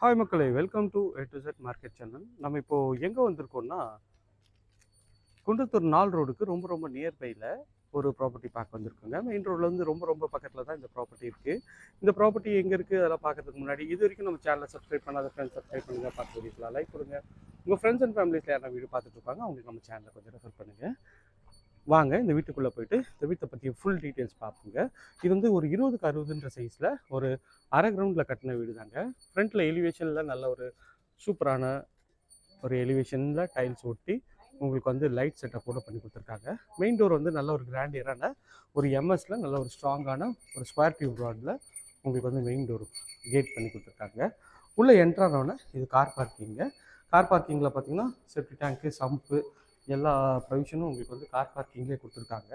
Hi மக்களே welcome to A to Z market channel நம்ம இப்போது எங்கே வந்திருக்கோம்னா குன்றத்தூர் நாள் ரோடுக்கு ரொம்ப ரொம்ப நியர்பையில் ஒரு ப்ராப்பர்ட்டி பார்க்க வந்திருக்கோங்க. மெயின் ரோட்லேருந்து ரொம்ப ரொம்ப பக்கத்தில் தான் இந்த ப்ராப்பர்ட்டி இருக்குது இந்த ப்ராப்பர்ட்டி எங்கே இருக்குது அதெல்லாம் பார்க்கறதுக்கு முன்னாடி இது வரைக்கும் நம்ம சேனலை சப்ஸ்கிரைப் பண்ணாத ஃப்ரெண்ட்ஸ் சப்ஸ்கிரைப் பண்ணுங்கள் பார்த்து வீட்டில் லைக் கொடுங்க. உங்கள் ஃப்ரெண்ட்ஸ் அண்ட் ஃபேமிலிஸில் யாரும் வீடியோ பார்த்துட்டு இருப்பாங்க அவங்களுக்கு நம்ம சேனலை கொஞ்சம் ரெஃபர் பண்ணுங்கள் வாங்க இந்த வீட்டுக்குள்ளே போயிட்டு இந்த வீட்டை பற்றி ஃபுல் டீட்டெயில்ஸ் பார்ப்போங்க இது வந்து ஒரு இருபதுக்கு அறுபதுன்ற சைஸில் ஒரு அரை கிரவுண்டில் கட்டின வீடு தாங்க. ஃப்ரண்ட்டில் எலிவேஷனில் நல்ல ஒரு சூப்பரான ஒரு எலிவேஷனில் டைல்ஸ் ஒட்டி உங்களுக்கு வந்து லைட் செட்டப் கூட பண்ணி கொடுத்துருக்காங்க. மெயின் டோர் வந்து நல்ல ஒரு கிராண்டியரான ஒரு எம்எஸில் நல்ல ஒரு ஸ்ட்ராங்கான ஒரு ஸ்கொயர் டியூப் ரோடில் உங்களுக்கு வந்து மெயின் டோர் கேட் பண்ணி கொடுத்துருக்காங்க. உள்ளே என்ட்ரானோடனே இது கார் பார்க்கிங்க கார் பார்க்கிங்கில் பார்த்தீங்கன்னா செப்டி டேங்க்கு சம்பு எல்லா ப்ரொவிஷனும் உங்களுக்கு வந்து கார் பார்க்கிங்லேயே கொடுத்துருக்காங்க.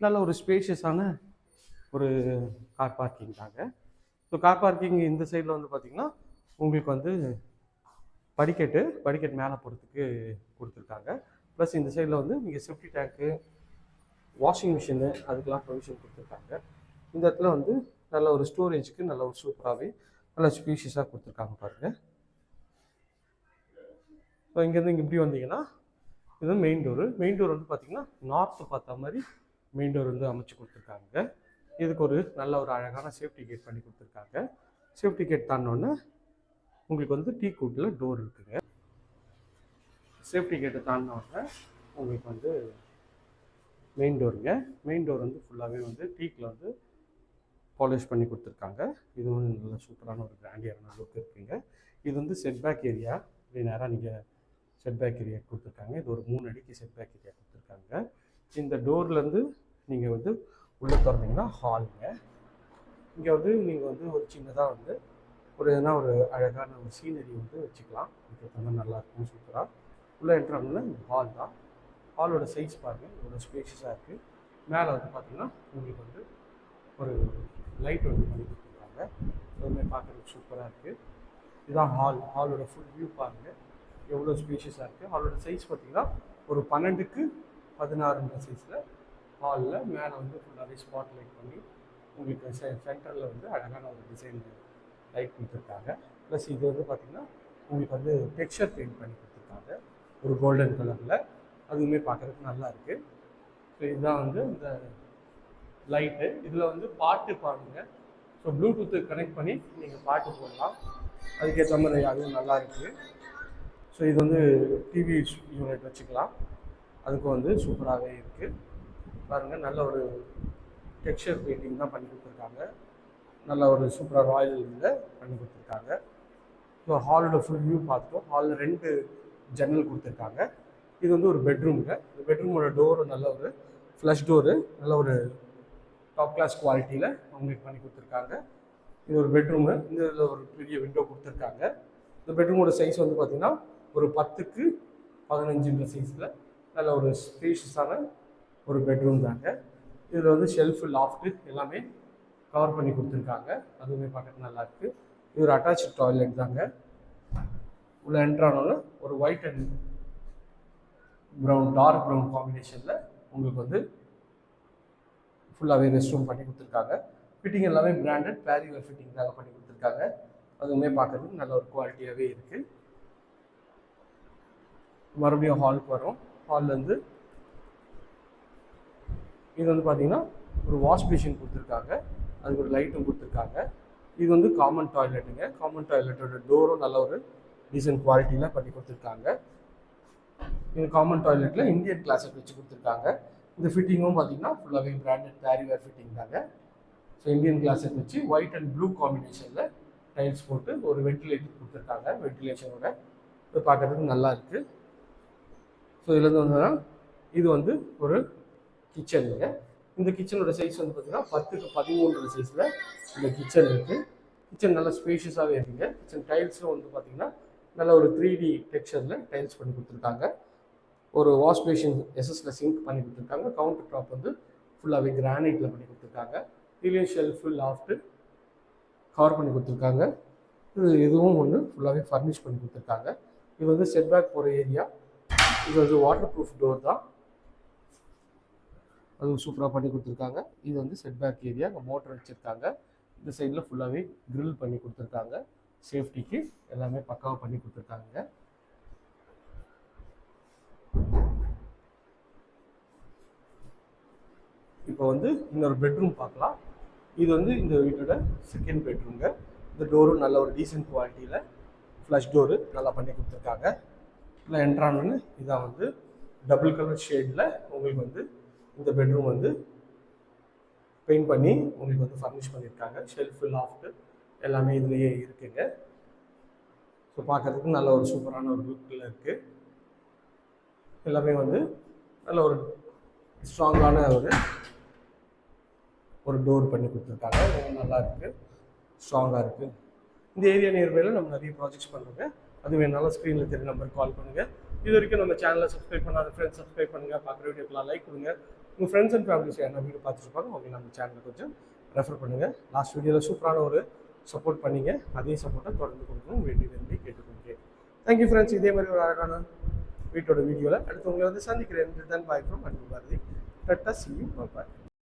நல்ல ஒரு ஸ்பேஷியஸான ஒரு கார் பார்க்கிங் தாங்க. ஸோ கார் பார்க்கிங் இந்த சைடில் வந்து பார்த்திங்கன்னா உங்களுக்கு வந்து படிக்கட்டு படிக்கட்டு மேலே போகிறதுக்கு கொடுத்துருக்காங்க. ப்ளஸ் இந்த சைடில் வந்து நீங்கள் செஃப்டி டேங்க்கு வாஷிங் மிஷினு அதுக்கெலாம் ப்ரொவிஷன் கொடுத்துருக்காங்க. இந்த இடத்துல வந்து நல்ல ஒரு ஸ்டோரேஜுக்கு நல்ல ஒரு சூப்பராகவே நல்ல ஸ்பீஷியஸாக கொடுத்துருக்காங்க பாருங்கள் ஸோ இங்கேருந்து இங்கே இப்படி வந்தீங்கன்னா இது மெயின் டோரு மெயின் டோர் வந்து பார்த்தீங்கன்னா நார்த்து பார்த்த மாதிரி மெயின் டோர் வந்து அமைச்சு கொடுத்துருக்காங்க. இதுக்கு ஒரு நல்ல ஒரு அழகான சேஃப்டி கேட் பண்ணி கொடுத்துருக்காங்க. சேஃப்டி கேட் தாண்டினோடனே உங்களுக்கு வந்து டீ கூட்டில் டோர் இருக்குங்க சேஃப்டி கேட்டை தாண்டினோடனே உங்களுக்கு வந்து மெயின் டோருங்க மெயின் டோர் வந்து ஃபுல்லாகவே வந்து டீக்கில் வந்து பாலிஷ் பண்ணி கொடுத்துருக்காங்க. இது வந்து நல்ல சூப்பரான ஒரு கிராண்டியரான லுக் இருக்குங்க. இது வந்து செட்பேக் ஏரியா இப்படி நேராக நீங்கள் செட்பேக் ஏரியா கொடுத்துருக்காங்க. இது ஒரு மூணு அடிக்கு செட்பேக் ஏரியா கொடுத்துருக்காங்க. இந்த டோர்லேருந்து நீங்கள் வந்து உள்ளே திறந்தீங்கன்னா ஹாலுங்க இங்கே வந்து நீங்கள் வந்து ஒரு சின்னதாக வந்து ஒரு எதனா ஒரு அழகான ஒரு சீனரி வந்து வச்சுக்கலாம். இது வந்து நல்லா இருக்கும் சூப்பராக உள்ளே என்ட்ராங்கன்னா இந்த ஹால் தான். ஹாலோட சைஸ் பாருங்கள் இவ்வளோ ஸ்பேஷியஸாக இருக்குது மேலே வந்து பார்த்தீங்கன்னா உங்களுக்கு வந்து ஒரு லைட் வந்து பண்ணி கொடுத்துருக்காங்க. எதுவுமே பார்க்குறதுக்கு சூப்பராக இருக்குது இதுதான் ஹால் ஹாலோட ஃபுல் வியூ பாருங்கள் எவ்வளோ ஸ்பீஷஸாக இருக்குது ஹாலோட சைஸ் பார்த்தீங்கன்னா ஒரு பன்னெண்டுக்கு பதினாறுன்ற சைஸில் ஹாலில் மேலே வந்து ஃபுல்லாகவே ஸ்பாட் லைட் பண்ணி உங்களுக்கு செ சென்டரில் வந்து அழகான ஒரு டிசைன் லைட் கொடுத்துருக்காங்க. ப்ளஸ் இது வந்து பார்த்திங்கன்னா உங்களுக்கு வந்து டெக்ஸ்சர் பெயிண்ட் பண்ணி கொடுத்துருக்காங்க. ஒரு கோல்டன் கலரில் அதுவுமே பார்க்குறதுக்கு நல்லா இருக்குது ஸோ இதுதான் வந்து இந்த லைட்டு இதில் வந்து பாட்டு பாடுங்க. ஸோ ப்ளூடூத்து கனெக்ட் பண்ணி நீங்கள் பாட்டு போடலாம். அதுக்கேற்ற மாதிரி அதுவும் நல்லா இருக்குது ஸோ இது வந்து டிவி யூனிட் வச்சுக்கலாம். அதுக்கும் வந்து சூப்பராகவே இருக்குது பாருங்கள் நல்ல ஒரு டெக்ஸ்டர் பெயிண்டிங் தான் பண்ணி கொடுத்துருக்காங்க. நல்ல ஒரு சூப்பராக ராயல் இதில் பண்ணி கொடுத்துருக்காங்க. ஸோ ஹாலோட ஃபுல் வியூ பார்த்துட்டோம் ஹாலில் ரெண்டு ஜன்னல் கொடுத்துருக்காங்க. இது வந்து ஒரு பெட்ரூமுங்க இந்த பெட்ரூமோட டோரு நல்ல ஒரு ஃப்ளஷ் டோரு நல்ல ஒரு டாப் கிளாஸ் குவாலிட்டியில் அவங்களுக்கு பண்ணி கொடுத்துருக்காங்க. இது ஒரு பெட்ரூமு இந்த இதில் ஒரு பெரிய விண்டோ கொடுத்துருக்காங்க. இந்த பெட்ரூமோட சைஸ் வந்து பார்த்திங்கன்னா ஒரு பத்துக்கு பதினஞ்சுன்ற சைஸில் நல்ல ஒரு ஸ்பேஷியஸான ஒரு பெட்ரூம் தாங்க. இதில் வந்து ஷெல்ஃபு லாஃப்ட்டு எல்லாமே கவர் பண்ணி கொடுத்துருக்காங்க. அதுவுமே பார்க்க நல்லாயிருக்கு இது ஒரு அட்டாச் டாய்லெட் தாங்க. உள்ள என்ட்ரானோன்னு ஒரு white and brown dark brown காம்பினேஷனில் உங்களுக்கு வந்து ஃபுல்லாகவே ரெஸ்ட் ரூம் பண்ணி கொடுத்துருக்காங்க. ஃபிட்டிங் எல்லாமே பிராண்டட் பேரிவர் ஃபிட்டிங் தாங்க பண்ணி கொடுத்துருக்காங்க. அதுவுமே பார்க்கறதுக்கு நல்ல ஒரு குவாலிட்டியாகவே இருக்குது மறுபடியும் ஹாலுக்கு வரும். ஹால்லேருந்து இது வந்து பார்த்தீங்கன்னா ஒரு வாஷ்பேஷன் கொடுத்துருக்காங்க. அதுக்கு ஒரு லைட்டும் கொடுத்துருக்காங்க. இது வந்து காமன் டாய்லெட்டுங்க காமன் டாய்லெட்டோட டோரும் நல்ல ஒரு டீசென்ட் குவாலிட்டியில் பண்ணி கொடுத்துருக்காங்க. இது காமன் டாய்லெட்டில் இந்தியன் கிளாஸட் வச்சு கொடுத்துருக்காங்க. இந்த ஃபிட்டிங்கும் பார்த்தீங்கன்னா ஃபுல்லாகவே பிராண்டட் பேரிவேர் ஃபிட்டிங் தாங்க. ஸோ இந்தியன் கிளாஸட் வச்சு ஒயிட் அண்ட் ப்ளூ காம்பினேஷனில் டைல்ஸ் போட்டு ஒரு வென்டிலேட்டர் கொடுத்துருக்காங்க. வென்டிலேஷனோட இது பார்க்குறதுக்கு நல்லா இருக்குது ஸோ இதுலேருந்து வந்தோன்னா இது வந்து ஒரு கிச்சனுங்க இந்த கிச்சனோட சைஸ் வந்து பார்த்தீங்கன்னா பத்துக்கு பதிமூன்று சைஸில் இந்த கிச்சன் இருக்குது கிச்சன் நல்லா ஸ்பேஷியஸாகவே இருக்குங்க. கிச்சன் டைல்ஸும் வந்து பார்த்திங்கன்னா நல்ல ஒரு த்ரீ டி டெக்ஸ்சரில் டைல்ஸ் பண்ணி கொடுத்துருக்காங்க. ஒரு வாஷ் பேஷின் எஸ்எஸ்ல சிங்க் பண்ணி கொடுத்துருக்காங்க. கவுண்டர் டாப் வந்து ஃபுல்லாகவே கிரானைட்டில் பண்ணி கொடுத்துருக்காங்க. இதுலேயும் ஷெல்ஃபு லாஃப்ட்டு கவர் பண்ணி கொடுத்துருக்காங்க. இது இதுவும் ஒன்று ஃபுல்லாகவே ஃபர்னிஷ் பண்ணி கொடுத்துருக்காங்க. இது வந்து செட்பேக் போகிற ஏரியா இது வந்து வாட்டர் ப்ரூஃப் டோர் தான். அதுவும் சூப்பராக பண்ணி கொடுத்துருக்காங்க. இது வந்து செட் பேக் ஏரியா அங்கே மோட்டர் வச்சுருக்காங்க. இந்த சைடில் ஃபுல்லாகவே க்ரில் பண்ணி கொடுத்துருக்காங்க. சேஃப்டிக்கு எல்லாமே பக்காவாக பண்ணி கொடுத்துருக்காங்க. இப்போ வந்து இன்னொரு பெட்ரூம் பார்க்கலாம். இது வந்து இந்த வீட்டோட செகண்ட் பெட்ரூம்ங்க இந்த டோரும் நல்ல ஒரு டீசென்ட் குவாலிட்டியில் ஃப்ளஷ் டோரு நல்லா பண்ணி கொடுத்துருக்காங்க. இல்லை என்ட்ரானோன்னு இதான் வந்து டபுள் கலர் ஷேடில் உங்களுக்கு வந்து இந்த பெட்ரூம் வந்து பெயிண்ட் பண்ணி உங்களுக்கு வந்து ஃபர்னிஷ் பண்ணியிருக்காங்க ஷெல்ஃபு லாஃப்ட்டு எல்லாமே இதுலேயே இருக்குங்க. ஸோ பார்க்கறதுக்கு நல்ல ஒரு சூப்பரான ஒரு லுக்கில் இருக்குது எல்லாமே வந்து நல்ல ஒரு ஸ்ட்ராங்கான ஒரு ஒரு டோர் பண்ணி கொடுத்துருக்காங்க. நல்லா இருக்குது ஸ்ட்ராங்காக இருக்குது இந்த ஏரியா நியர்பையில் நம்ம நிறைய ப்ராஜெக்ட்ஸ் பண்ணுறோங்க அது வேணாலும் ஸ்க்ரீனில் தெரிய நம்பருக்கு கால் பண்ணுங்கள் இது வரைக்கும் நம்ம சேனலை சப்ஸ்கிரைப் பண்ணாத ஃப்ரெண்ட்ஸ் சப்ஸ்கிரைப் பண்ணுங்கள் பார்க்குற வீடியோக்கெலாம் லைக் கொடுங்க. உங்கள் ஃப்ரெண்ட்ஸ் அண்ட் ஃபேமிலிஸ் என்ன வீடியோ பார்த்துருப்பாங்க அவங்க நம்ம சேனலை கொஞ்சம் ரெஃபர் பண்ணுங்கள் லாஸ்ட் வீடியோவில் சூப்பரான ஒரு சப்போர்ட் பண்ணிங்க. அதே சப்போர்ட்டை தொடர்ந்து கொடுக்கணும் வேண்டிய வேண்டி கேட்டுக்கொண்டேன் தேங்க்யூ ஃப்ரெண்ட்ஸ் இதே மாதிரி ஒரு அழகான வீட்டோட வீடியோவில் அடுத்து உங்களை வந்து சந்திக்கிறேன். தன் bye from Anbu Bharathi. Tata see you bye